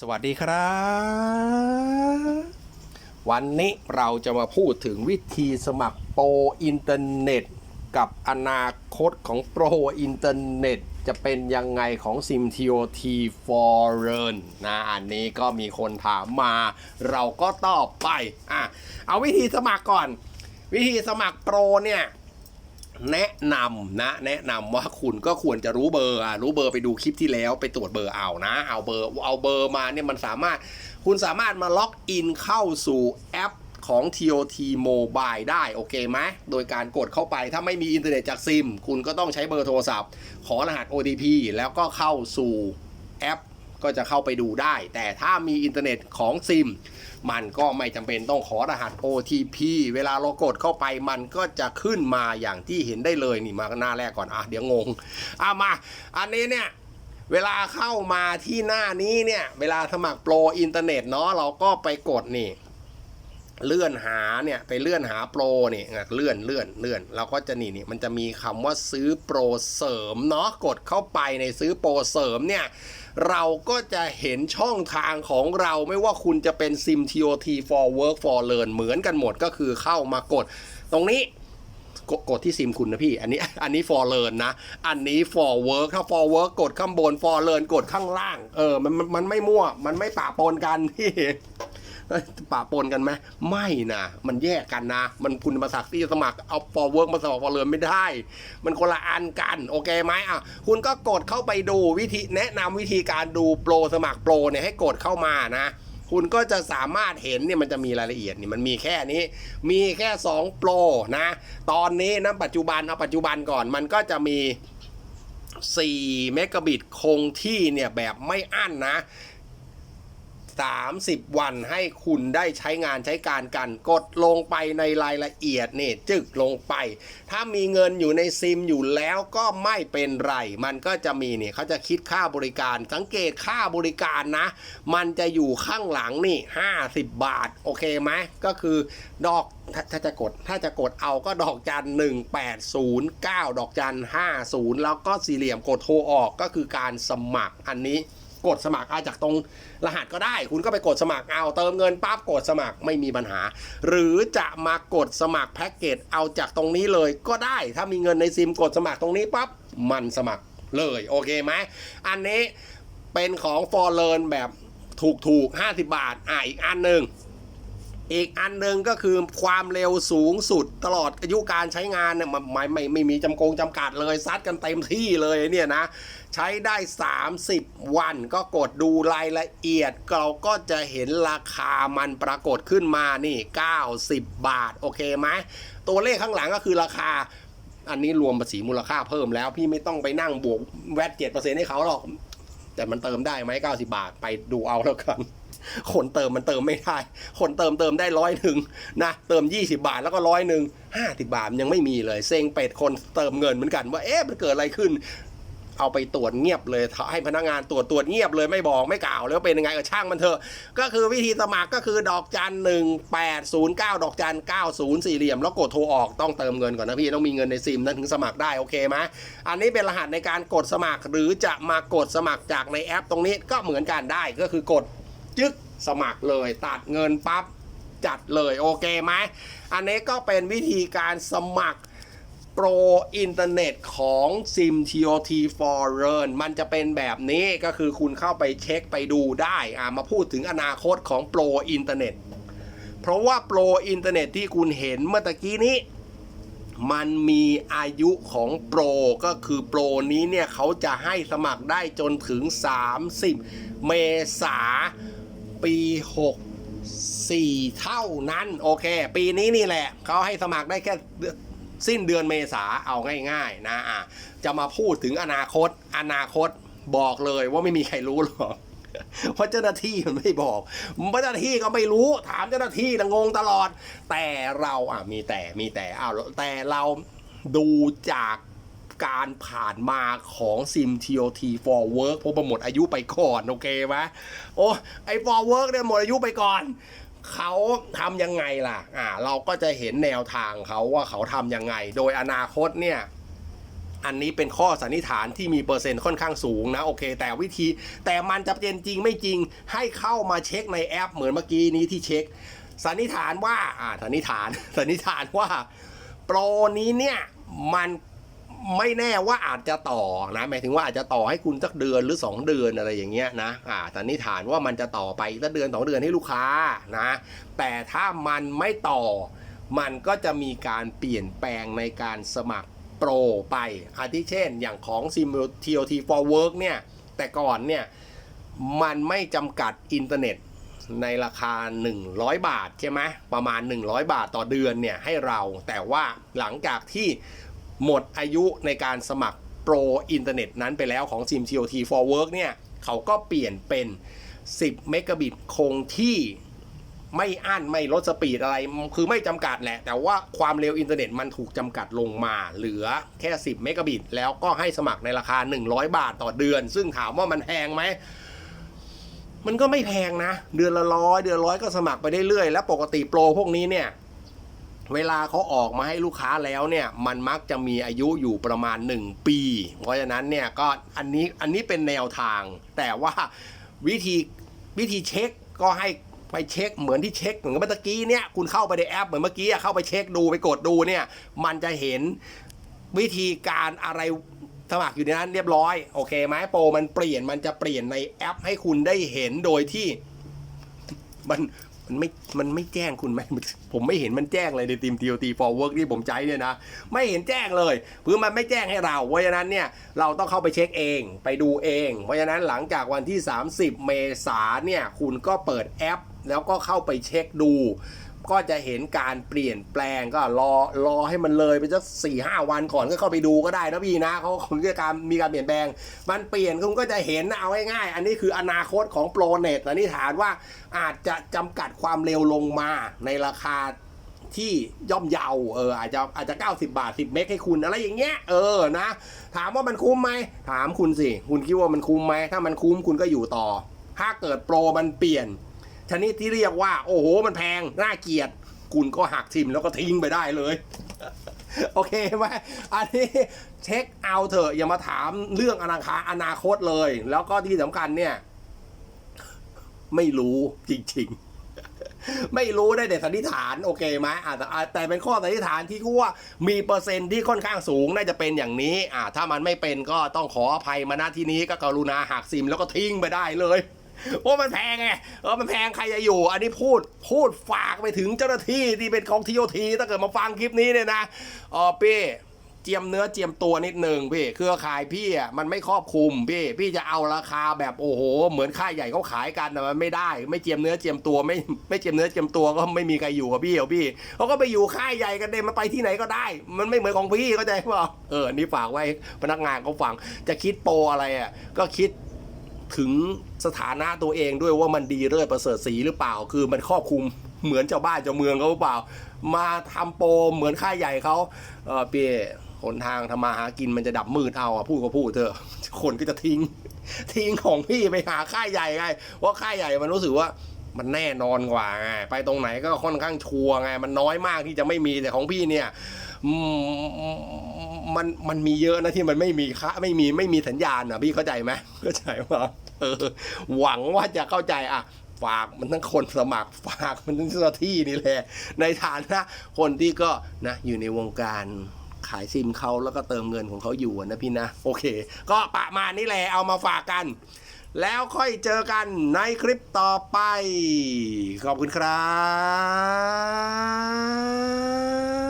สวัสดีครับ วันนี้เราจะมาพูดถึงวิธีสมัครโปรอินเทอร์เน็ต กับอนาคตของโปรอินเทอร์เน็ต จะเป็นยังไงของ SIM TOT Foreign นะอันนี้ก็มีคนถามมา เราก็ตอบไปอะเอาวิธีสมัครก่อน วิธีสมัครโปรเนี่ย แนะนำนะ แนะนำว่าคุณก็ควรจะรู้เบอร์อะรู้เบอร์ไปดูคลิปที่แล้วไปตรวจเบอร์เอานะ เอาเบอร์เอาเบอร์มาเนี่ยมันสามารถคุณสามารถมาล็อกอินเข้าสู่แอปของ TOT Mobile ได้โอเคไหมโดยการกดเข้าไปถ้าไม่มีอินเทอร์เน็ตจากซิม คุณก็ต้องใช้เบอร์โทรศัพท์ ขอรหัส OTP แล้วก็เข้าสู่แอป ก็จะเข้าไปดูได้ แต่ถ้ามีอินเทอร์เน็ตของซิม มันก็ไม่จำเป็นต้องขอรหัส OTP เวลาเรากดเข้าไปมันก็จะขึ้นมาอย่างที่เห็นได้เลยนี่มาหน้าแรกก่อนอะเดี๋ยวงงอะมา อันนี้เนี่ยเวลาเข้ามาที่หน้านี้เนี่ย เวลาสมัครโปรอินเทอร์เน็ตเนาะเราก็ไปกดนี่ เลื่อนหาเนี่ยไปเลื่อนหาโปรเนี่อะเลื่อนเลื่อนเลื่อนเราก็จะนี่นี่มันจะมีคำว่าซื้อโปรเสริมเนาะกดเข้าไปในซื้อโปรเสริมเนี่ยเราก็จะเห็นช่องทางของเราไม่ว่าคุณจะเป็น SIM TOT for work for learn เหมือนกันหมดก็คือเข้ามากด ตรงนี้กดกดที่ซิมคุณนะพี่ อันนี้อันนี้ for learn นะ อันนี้ for work ถ้า for work กดข้างบน for learn กดข้างล่าง เออมันมันมันไม่มั่ว มันไม่ปะปนกันพี่ ปะปนกันไหมไม่นะมันแยกกันนะ มันคุณมาสักที่จะสมัครเอา for work มาสมัคร for learn ไม่ได้ มันคนละอันกัน โอเคไหมอะคุณก็กดเข้าไปดูวิธีแนะนำวิธีการดูโปรสมัครโปรเนี่ยให้กดเข้ามานะคุณก็จะสามารถเห็นเนี่ยมันจะมีรายละเอียดนี่มันมีแค่นี้ มีแค่ 2 โปรนะ ตอนนี้นะปัจจุบันเอาปัจจุบันก่อนมันก็จะมี4เมกะบิตคงที่เนี่ยแบบไม่อั้นนะ 30 วันให้คุณได้ใช้งานใช้การกัน กดลงไปในรายละเอียดนี่จึกลงไป ถ้ามีเงินอยู่ในซิมอยู่แล้วก็ไม่เป็นไร มันก็จะมีเนี่ยเขาจะคิดค่าบริการ สังเกตค่าบริการนะ มันจะอยู่ข้างหลังนี่ 50 บาท โอเคไหมก็คือดอกถ้าถ้าจะกดถ้าจะกดเอาก็ดอกจัน 1809 ดอกจัน 50 แล้วก็สี่เหลี่ยมกดโทรออกก็คือการสมัครอันนี้ กดสมัครเอาจากตรงรหัสก็ได้ คุณก็ไปกดสมัครเอาเติมเงินปั๊บกดสมัครไม่มีปัญหา หรือจะมากดสมัครแพ็กเกจเอาจากตรงนี้เลยก็ได้ ถ้ามีเงินในซิมกดสมัครตรงนี้ปั๊บมันสมัครเลยโอเคไหมอันนี้เป็นของฟอร์เรนแบบถูกๆ50 บาทอะอีกอันหนึ่ง อีกอันหนึ่งก็คือความเร็วสูงสุดตลอดอายุการใช้งานเนี่ยมันไม่ไม่ไม่มีจำกงจำกัดเลยซัดกันเต็มที่เลยเนี่ยนะ ใช้ได้ 30 วันก็กดดูรายละเอียด เราก็จะเห็นราคามันปรากฏขึ้นมานี่ 90 บาท โอเคไหมตัวเลขข้างหลังก็คือราคาอันนี้รวมภาษีมูลค่าเพิ่มแล้ว พี่ไม่ต้องไปนั่งบวกแวดเจ็ดเปอร์เซ็นต์ให้เขาหรอก แต่มันเติมได้ไหม90บาท ไปดูเอาแล้วกัน คนเติมมันเติมไม่ได้ คนเติมเติมได้ร้อยหนึ่งนะเติม 20 บาทแล้วก็ร้อยหนึ่งห้าสิบาทยังไม่มีเลยเซ็งเป็ดคนเติมเงินเหมือนกันว่าเอ๊ะมันเกิดอะไรขึ้นเอาไปตรวจเงียบเลยให้พนักงานตรวจตรวจเงียบเลยไม่บอกไม่กล่าวแล้วเป็นยังไงก็ช่างมันเถอะ ก็คือวิธีสมัครก็คือดอกจันหนึ่งแปดศูนย์เก้าดอกจันเก้าศูนย์สี่เหลี่ยม แล้วกดโทรออกต้องเติมเงินก่อนนะพี่ต้องมีเงินในซิมนั้นถึงสมัครได้โอเคไหมอันนี้เป็นรหัสในการกดสมัครหรือจะมากดสมัครจากในแอปตรงนี้ก็เหมือนกันได้ก็คือกด จึ๊กสมัครเลย ตัดเงินปั๊บจัดเลยโอเคไหม อันนี้ก็เป็นวิธีการสมัครโปรอินเทอร์เน็ตของ SIM TOT Foreign มันจะเป็นแบบนี้ก็คือคุณเข้าไปเช็คไปดูได้อ่ามาพูดถึงอนาคตของโปรอินเทอร์เน็ต เพราะว่าโปรอินเทอร์เน็ตที่คุณเห็นเมื่อตะกี้นี้ มันมีอายุของโปรก็คือโปรนี้เนี่ยเขาจะให้สมัครได้จนถึง 30 เมษายน ปี64เท่านั้นโอเค ปีนี้นี่แหละเขาให้สมัครได้แค่สิ้นเดือนเมษาเอาง่าย ๆ นะอะจะมาพูดถึงอนาคต อนาคตบอกเลยว่าไม่มีใครรู้หรอกเพราะเจ้าหน้าที่มันไม่บอกเจ้าหน้าที่ก็ไม่รู้ ถามเจ้าหน้าที่นะงงตลอด แต่เราอะมีแต่มีแต่อ้าวแต่เราดูจาก การผ่านมาของ SIM TOT for work เพราะหมดอายุไปก่อนโอเคไหมโอ้ไอ for work เนี่ยหมดอายุไปก่อนเขาทำยังไงล่ะ อ่า เราก็จะเห็นแนวทางเขาว่าเขาทำยังไง โดยอนาคตเนี่ย อันนี้เป็นข้อสันนิษฐานที่มีเปอร์เซ็นต์ค่อนข้างสูงนะ โอเค แต่วิธี แต่มันจะเป็นจริงไม่จริง ให้เข้ามาเช็คในแอปเหมือนเมื่อกี้นี้ที่เช็ค สันนิษฐานว่า อ่า สันนิษฐาน สันนิษฐานว่า โปรนี้เนี่ย มัน ไม่แน่ว่าอาจจะต่อนะหมายถึงว่าอาจจะต่อให้คุณสักเดือนหรือ 2 เดือนอะไรอย่างเงี้ยนะอ่าสันนิฐานว่ามันจะต่อไปสักเดือนสองเดือนให้ลูกค้านะแต่ถ้ามันไม่ต่อ มันก็จะมีการเปลี่ยนแปลงในการสมัครโปรไปอาทิเช่น อย่างของ Sim TOT for Work เนี่ยแต่ก่อนเนี่ยมันไม่จำกัดอินเทอร์เน็ตในราคา 100 บาทใช่ไหมประมาณ 100 บาทต่อเดือนเนี่ยให้เราแต่ว่าหลังจากที่ หมดอายุในการสมัครโปรอินเทอร์เน็ตนั้นไปแล้วของ Sim TOT for Work เนี่ย เขาก็เปลี่ยนเป็น 10 เมกะบิตคงที่ไม่อั้นไม่ลดสปีดอะไร คือไม่จำกัดแหละ แต่ว่าความเร็วอินเทอร์เน็ตมันถูกจำกัดลงมา เหลือแค่ 10 เมกะบิต แล้วก็ให้สมัครในราคา 100 บาทต่อเดือน ซึ่งถามว่ามันแพงไหมมันก็ไม่แพงนะ เดือนละร้อยเดือนร้อยก็สมัครไปได้เรื่อย แล้วปกติโปรพวกนี้เนี่ย เวลาเขาออกมาให้ลูกค้าแล้วเนี่ยมันมักจะมีอายุอยู่ประมาณ 1 ปี เพราะฉะนั้นเนี่ยก็อันนี้อันนี้เป็นแนวทาง แต่ว่าวิธีวิธีเช็คก็ให้ไปเช็คเหมือนที่เช็คเหมือนเมื่อกี้เนี่ยคุณเข้าไปในแอปเหมือนเมื่อกี้เข้าไปเช็คดูไปกดดูเนี่ยมันจะเห็นวิธีการอะไรสมัครอยู่ในนั้นเรียบร้อยโอเคไหมโปรมันเปลี่ยนมันจะเปลี่ยนในแอปให้คุณได้เห็นโดยที่มัน มันไม่ มันไม่แจ้งคุณไหมผมไม่เห็นมันแจ้งเลยในทีม TOT for work ที่ผมใช้เนี่ยนะ ไม่เห็นแจ้งเลยเพื่อมันไม่แจ้งให้เรา เพราะฉะนั้นเนี่ยเราต้องเข้าไปเช็คเอง ไปดูเอง เพราะฉะนั้นหลังจากวันที่ 30 เมษาเนี่ยคุณก็เปิดแอป แล้วก็เข้าไปเช็คดู ก็จะเห็นการเปลี่ยนแปลงก็รอรอให้มันเลยไปสักสี่ห้าวันก่อนก็เข้าไปดูก็ได้นะพี่นะเขาคุณก็การมีการเปลี่ยนแปลง มันเปลี่ยนคุณก็จะเห็นเอาง่ายๆอันนี้คืออนาคตของโปรเน็ตสันนิษฐานว่าอาจจะจำกัดความเร็วลงมาในราคาที่ย่อมเยาเอออาจจะอาจจะ 90 บาท 10 เมกให้คุณอะไรอย่างเงี้ยเออนะ ถามว่ามันคุ้มไหมถามคุณสิ คุณคิดว่ามันคุ้มไหมถ้ามันคุ้มคุณก็อยู่ต่อ ถ้าเกิดโปรมันเปลี่ยน ชนิดที่เรียกว่า โอ้โห มันแพง น่าเกลียด คุณก็หักทิมแล้วก็ทิ้งไปได้เลย โอเคไหมอันนี้เช็คเอาเถอะ อย่ามาถามเรื่องอนาคาอนาคตเลย แล้วก็ที่สำคัญเนี่ย ไม่รู้จริง ๆไม่รู้ได้แต่สันนิษฐานโอเคไหมอ่าแต่เป็นข้อสันนิษฐานที่ว่ามีเปอร์เซ็นต์ที่ค่อนข้างสูงน่าจะเป็นอย่างนี้อ่าถ้ามันไม่เป็นก็ต้องขออภัยมาณที่นี้ก็กรุณาหักซิมแล้วก็ทิ้งไปได้เลย เพราะมันแพงไงเออมันแพงใครจะอยู่ อันนี้พูดพูดฝากไปถึงเจ้าหน้าที่ที่เป็นของทีโอทีถ้าเกิดมาฟังคลิปนี้เนี่ยนะอ๋อพี่เจียมเนื้อเจียมตัวนิดหนึ่งพี่เครือข่ายพี่อะมันไม่ครอบคลุมพี่พี่จะเอาราคาแบบโอ้โห เหมือนค่ายใหญ่เขาขายกันนะมันไม่ได้ ไม่เจียมเนื้อเจียมตัวไม่ไม่เจียมเนื้อเจียมตัวก็ไม่มีใครอยู่กับพี่หรอกพี่เขาก็ไปอยู่ค่ายใหญ่กันเดมันไปที่ไหนก็ได้ มันไม่เหมือนของพี่เข้าใจเปล่าเออนนี้ฝากไว้พนักงานเขาฟังจะคิดโปรอะไรอะก็คิด ถึงสถานะตัวเองด้วยว่ามันดีเลิศประเสริฐสีหรือเปล่า คือมันครอบคลุมเหมือนชาบ้านชาเมืองเขาหรือเปล่า มาทำโปรเหมือนค่ายใหญ่เขาเออเปียหนทางทำมาหากินมันจะดับมืดเอาอะพูดก็พูดเถอะคนก็จะทิ้ง ทิ้งของพี่ไปหาค่ายใหญ่ไงเพราค่ายใหญ่มันรู้สึกว่ามันแน่นอนกว่าไงไปตรงไหนก็ค่อนข้างชัวร์ไงมันน้อยมากที่จะไม่มีแต่ของพี่เนี่ยมันมันมีเยอะนะที่มันไม่มีค่าไม่มีไม่มีสัญญาณอะพี่เข้าใจไหมเข้าใจว่า หวังว่าจะเข้าใจอะฝากมันทั้งคนสมัครฝากมันทั้งเจ้าหน้าที่นี่แหละ ในฐานะคนที่ก็นะอยู่ในวงการขายซิมเขาแล้วก็เติมเงินของเขาอยู่นะพี่นะ โอเค ก็ประมาณนี้แหละเอามาฝากกัน แล้วค่อยเจอกันในคลิปต่อไป ขอบคุณครับ